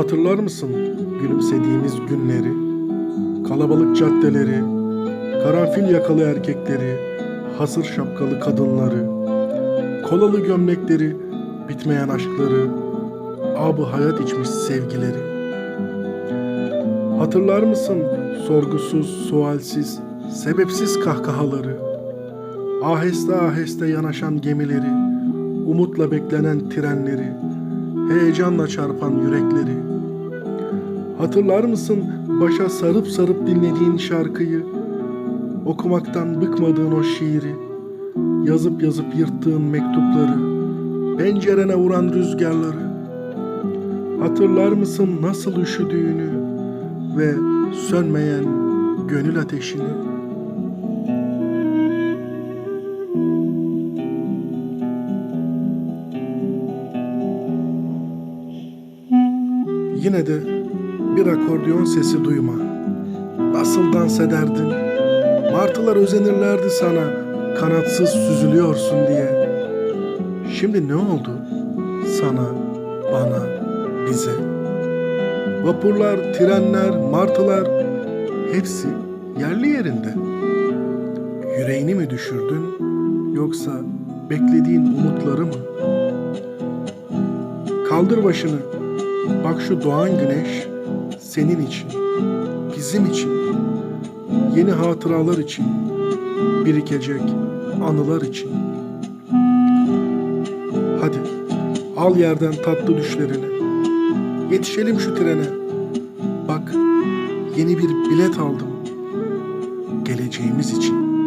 Hatırlar mısın gülümsediğimiz günleri, kalabalık caddeleri, karanfil yakalı erkekleri, hasır şapkalı kadınları, kolalı gömlekleri, bitmeyen aşkları, abı hayat içmiş sevgileri. Hatırlar mısın sorgusuz, sualsiz, sebepsiz kahkahaları, aheste aheste yanaşan gemileri, umutla beklenen trenleri, heyecanla çarpan yürekleri. Hatırlar mısın başa sarıp sarıp dinlediğin şarkıyı, okumaktan bıkmadığın o şiiri, yazıp yazıp yırttığın mektupları, pencerene vuran rüzgarları. Hatırlar mısın nasıl üşüdüğünü ve sönmeyen gönül ateşini? Yine de bir akordeon sesi duyma. Nasıl dans ederdin? Martılar özenirlerdi sana kanatsız süzülüyorsun diye. Şimdi ne oldu? Sana, bana, bize. Vapurlar, trenler, martılar hepsi yerli yerinde. Yüreğini mi düşürdün yoksa beklediğin umutları mı? Kaldır başını. Bak şu doğan güneş senin için, bizim için, yeni hatıralar için, birikecek anılar için. Hadi al yerden tatlı düşlerini. Yetişelim şu trene. Bak yeni bir bilet aldım. Geleceğimiz için.